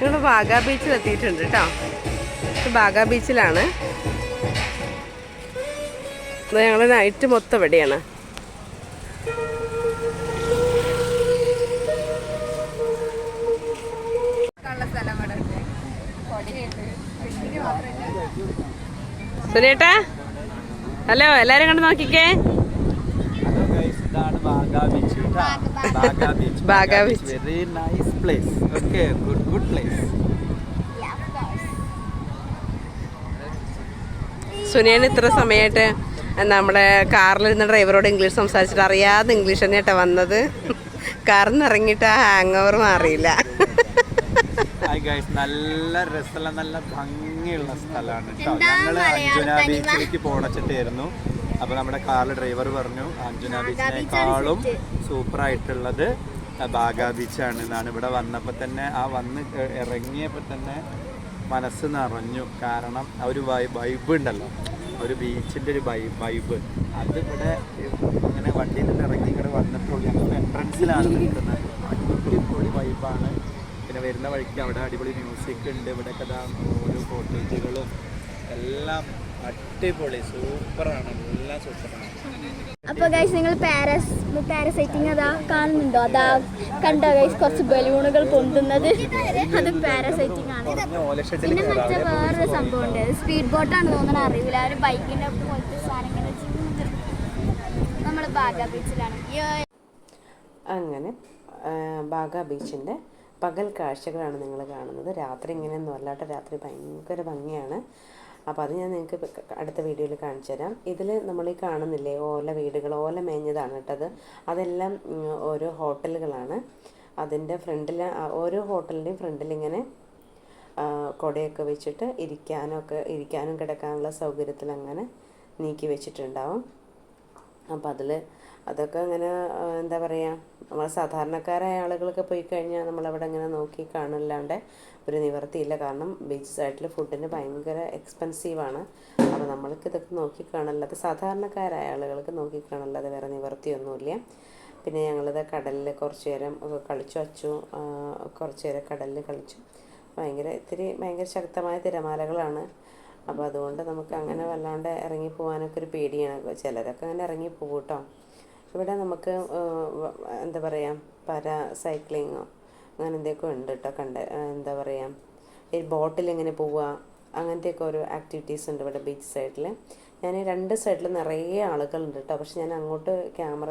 ഞങ്ങൾ ബാഗ ബീച്ചിൽ എത്തിയിട്ടുണ്ട് കേട്ടോ. ബാഗ ബീച്ചിലാണ്. ഞങ്ങൾ നൈറ്റ് മൊത്തം ഇവിടെയാണ്. സുനേട്ടാ? ഹലോ എല്ലാരും കണ്ട് നോക്കിക്കേ. ഇതാണ് Baga Beach. Baga, Baga Beach. Beach. Very nice place. Okay, good good place. സുനിയൻ ഇത്ര സമയമായിട്ട് നമ്മുടെ കാറിലിരുന്ന ഡ്രൈവറോട് ഇംഗ്ലീഷ് സംസാരിച്ചിട്ട് അറിയാതെ ഇംഗ്ലീഷ് തന്നെയാട്ടാ വന്നത് കാറിൽ നിന്ന് ഇറങ്ങിയിട്ട് ആ ഹാങ് ഓവർ മാറിയില്ല നല്ല രസമുള്ള നല്ല ഭംഗിയുള്ള സ്ഥലമാണ് കേട്ടോ ഞങ്ങൾ ബീച്ചിലേക്ക് പോണച്ചിട്ടായിരുന്നു അപ്പൊ നമ്മുടെ കാറിൽ ഡ്രൈവർ പറഞ്ഞു അഞ്ജന ബീച്ചിനേക്കാളും സൂപ്പർ ആയിട്ടുള്ളത് ബാഗാ ബീച്ചാണ്. എന്നാണ് ഇവിടെ വന്നപ്പോൾ തന്നെ ആ വന്ന് ഇറങ്ങിയപ്പോൾ തന്നെ മനസ്സ് നിറഞ്ഞു. കാരണം ആ ഒരു വൈബ് ഉണ്ടല്ലോ. ഒരു ബീച്ചിന്റെ ഒരു വൈബ് വൈബ് അത് ഇവിടെ ഇങ്ങനെ വണ്ടിയിൽ നിന്ന് ഇറങ്ങി ഇവിടെ വന്നിട്ടുള്ളൂ. ഞങ്ങൾ എൻട്രൻസിലാണ് നിൽക്കുന്നത്. അടിപൊളി വൈബാണ് പിന്നെ വരുന്ന വഴിക്ക് അവിടെ അടിപൊളി മ്യൂസിക് ഉണ്ട്. ഇവിടെ കഥ ഓരോ കോട്ടേജുകളും എല്ലാം അടിപൊളി സൂപ്പറാണ് എല്ലാം സൂപ്പറാണ്. അപ്പൊ ഗൈസ് നിങ്ങൾ പാരസ് പാരസൈറ്റിങ് അതാ കാണുന്നുണ്ടോ? അതാ കണ്ടോ ഗൈസ് കുറച്ച് ബലൂണുകൾ പൊന്തുന്നത്? അത് പാരസൈറ്റിംഗ് ആണ്. പിന്നെ മറ്റേ വേറൊരു സംഭവം ഉണ്ട് സ്പീഡ് ബോട്ടാണ് തോന്നുന്നത് അറിയില്ല. ഒരു ബൈക്കിന്റെ പോലത്തെ സാധനം നമ്മൾ ബാഗ ബീച്ചിലാണ് അങ്ങനെ ബാഗ ബീച്ചിന്റെ പകൽ കാഴ്ചകളാണ് നിങ്ങൾ കാണുന്നത്. രാത്രി ഇങ്ങനെയൊന്നും അല്ലാത്ത രാത്രി ഭയങ്കര ഭംഗിയാണ്. അപ്പോൾ അത് ഞാൻ നിങ്ങൾക്ക് അടുത്ത വീഡിയോയിൽ കാണിച്ചു തരാം. ഇതിൽ നമ്മൾ ഈ കാണുന്നില്ലേ ഓല വീടുകൾ ഓല മേഞ്ഞതാണ് കേട്ടത് അതെല്ലാം ഓരോ ഹോട്ടലുകളാണ്. അതിന്റെ ഫ്രണ്ടിൽ ഓരോ ഹോട്ടലിന്റെയും ഫ്രണ്ടിൽ ഇങ്ങനെ കൊടയൊക്കെ വെച്ചിട്ട് ഇരിക്കാനൊക്കെ ഇരിക്കാനും കിടക്കാനുള്ള സൗകര്യത്തിൽ അങ്ങനെ നീക്കി വെച്ചിട്ടുണ്ടാവും. അപ്പോൾ അതിൽ അതൊക്കെ അങ്ങനെ എന്താ പറയുക നമ്മൾ സാധാരണക്കാരായ ആളുകളൊക്കെ പോയി കഴിഞ്ഞാൽ നമ്മളവിടെ അങ്ങനെ നോക്കി കാണില്ലാണ്ട് ഒരു നിവർത്തിയില്ല. കാരണം ബീച്ച് സൈഡിൽ ഫുഡിന് ഭയങ്കര എക്സ്പെൻസീവാണ് അപ്പോൾ നമ്മൾക്ക് ഇതൊക്കെ നോക്കി കാണല്ലാതെ സാധാരണക്കാരായ ആളുകൾക്ക് നോക്കി കാണല്ലാതെ വേറെ നിവർത്തിയൊന്നുമില്ല. പിന്നെ ഞങ്ങളിത് കടലിൽ കുറച്ച് നേരം കളിച്ചു വച്ചു കുറച്ച് നേരം കടലിൽ കളിച്ചു. ഭയങ്കര ഇത്തിരി ഭയങ്കര ശക്തമായ തിരമാലകളാണ്. അപ്പോൾ അതുകൊണ്ട് നമുക്ക് അങ്ങനെ വല്ലാണ്ട് ഇറങ്ങി പോകാനൊക്കെ ഒരു പേടിയാണ്. ചിലരൊക്കെ അങ്ങനെ ഇറങ്ങി പോകും കേട്ടോ. ഇവിടെ നമുക്ക് എന്താ പറയുക പാര സൈക്ലിങ്ങോ അങ്ങനെ എന്തൊക്കെ ഉണ്ട് കേട്ടോ കണ്ട് എന്താ പറയുക ഈ ബോട്ടിൽ എങ്ങനെ പോവുക അങ്ങനത്തെയൊക്കെ ഓരോ ആക്ടിവിറ്റീസ് ഉണ്ട് ഇവിടെ ബീച്ച് സൈഡിൽ ഞാൻ രണ്ട് സൈഡിൽ നിറയെ ആളുകളുണ്ട് കേട്ടോ പക്ഷെ ഞാൻ അങ്ങോട്ട് ക്യാമറ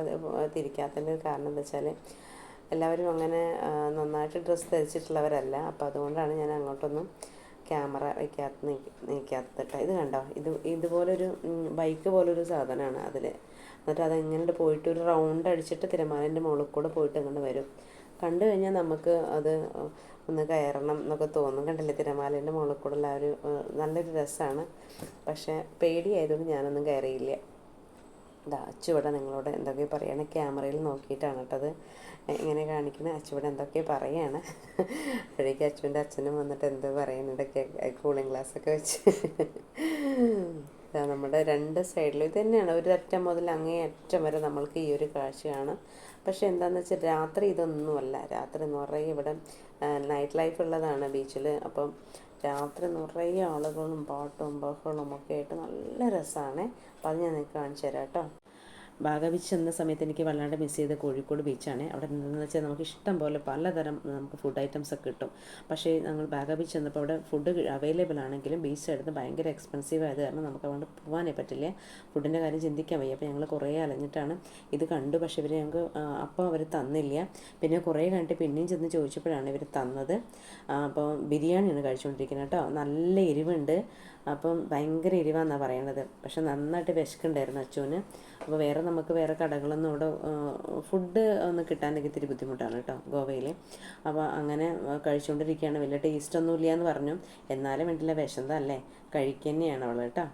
തിരിക്കാത്തതിന്റെ ഒരു കാരണം എന്താ വെച്ചാൽ എല്ലാവരും അങ്ങനെ നന്നായിട്ട് ഡ്രസ്സ് ധരിച്ചിട്ടുള്ളവരല്ല. അപ്പോൾ അതുകൊണ്ടാണ് ഞാൻ അങ്ങോട്ടൊന്നും ക്യാമറ വയ്ക്കാത്ത നീക്കാത്തത് കേട്ടോ ഇത് കണ്ടോ? ഇത് ഇതുപോലൊരു ബൈക്ക് പോലൊരു സാധനമാണ് അതിൽ എന്നിട്ട് അതെങ്ങനെ പോയിട്ട് ഒരു റൗണ്ട് അടിച്ചിട്ട് തിരമാലേന്റെ മുകളിൽ കൂടെ പോയിട്ട് അങ്ങോട്ട് വരും. കണ്ടു കഴിഞ്ഞാൽ നമുക്ക് അത് ഒന്ന് കയറണം എന്നൊക്കെ തോന്നും. കണ്ടില്ലേ തിരമാലേന്റെ മുകളിൽ കൂടെ ഉള്ള ഒരു നല്ലൊരു രസമാണ് പക്ഷേ പേടിയായതുകൊണ്ട് ഞാനൊന്നും കയറിയില്ല. ഇതാ അച്ചുവിടെ നിങ്ങളോട് എന്തൊക്കെ പറയണ ക്യാമറയിൽ നോക്കിയിട്ടാണ് കേട്ടത് ഇങ്ങനെ കാണിക്കുന്നത് അച്ചുവിടെ എന്തൊക്കെ പറയാണ്. അപ്പോഴേക്ക് അച്ചുവിന്റെ അച്ഛനും വന്നിട്ട് എന്തോ പറയുന്നുണ്ടൊക്കെ കൂളിംഗ് ഗ്ലാസ് ഒക്കെ വെച്ച്. നമ്മുടെ രണ്ട് സൈഡിലും ഇത് തന്നെയാണ്. ഒരു അറ്റം മുതൽ അങ്ങേ അറ്റം വരെ നമ്മൾക്ക് ഈ ഒരു കാഴ്ചയാണ്. പക്ഷേ എന്താണെന്ന് വെച്ചാൽ രാത്രി ഇതൊന്നുമല്ല. രാത്രി നിറയെ ഇവിടെ നൈറ്റ് ലൈഫ് ഉള്ളതാണ് ബീച്ചിൽ അപ്പം രാത്രി നിറയെ ആളുകളും പാട്ടും ബഹളവും ഒക്കെ ആയിട്ട് നല്ല രസമാണ് അപ്പം അത് ഞാൻ നിങ്ങൾക്ക് കാണിച്ചു തരാം കേട്ടോ. എന്ന ചെന്ന സമയത്ത് എനിക്ക് വല്ലാണ്ട് മിസ് ചെയ്ത കോഴിക്കോട് ബീച്ചാണ് അവിടെ നിന്നെന്ന് വെച്ചാൽ നമുക്ക് ഇഷ്ടം പോലെ പലതരം നമുക്ക് ഫുഡ് ഐറ്റംസ് ഒക്കെ കിട്ടും. പക്ഷേ ഞങ്ങൾ ബാഗ ബീച്ച് ചെന്നപ്പോൾ അവിടെ ഫുഡ് അവൈലബിൾ ആണെങ്കിലും ബീച്ച് നിന്ന് ഭയങ്കര എക്സ്പെൻസീവ് ആയത് കാരണം നമുക്ക് അതുകൊണ്ട് പോകാനേ പറ്റില്ല. ഫുഡിന്റെ കാര്യം ചിന്തിക്കാൻ വയ്യ. അപ്പോൾ ഞങ്ങൾ കുറേ അലഞ്ഞിട്ടാണ് ഇത് കണ്ടു. പക്ഷേ ഇവർ ഞങ്ങൾക്ക് അപ്പോൾ അവർ തന്നില്ല. പിന്നെ കുറേ കണ്ടിട്ട് പിന്നെയും ചെന്ന് ചോദിച്ചപ്പോഴാണ് ഇവർ തന്നത്. അപ്പോൾ ബിരിയാണിയാണ് കഴിച്ചുകൊണ്ടിരിക്കുന്നത് കേട്ടോ. നല്ല എരിവുണ്ട്. അപ്പം ഭയങ്കര എരിവാന്നാണ് പറയണത്. പക്ഷെ നന്നായിട്ട് വിശക്കുണ്ടായിരുന്നു അച്ചുവിന് അപ്പോൾ വേറെ നമുക്ക് വേറെ കടകളൊന്നും അവിടെ ഫുഡ് ഒന്ന് കിട്ടാനൊക്കെ ഇത്തിരി ബുദ്ധിമുട്ടാണ് കേട്ടോ ഗോവയിൽ അപ്പോൾ അങ്ങനെ കഴിച്ചുകൊണ്ടിരിക്കുകയാണ് വലിയ ടേസ്റ്റ് ഒന്നും ഇല്ല എന്ന് പറഞ്ഞു. എന്നാലും വേണ്ടില്ല വിശന്തല്ലേ കഴിക്കുക തന്നെയാണ് അവൾ കേട്ടോ.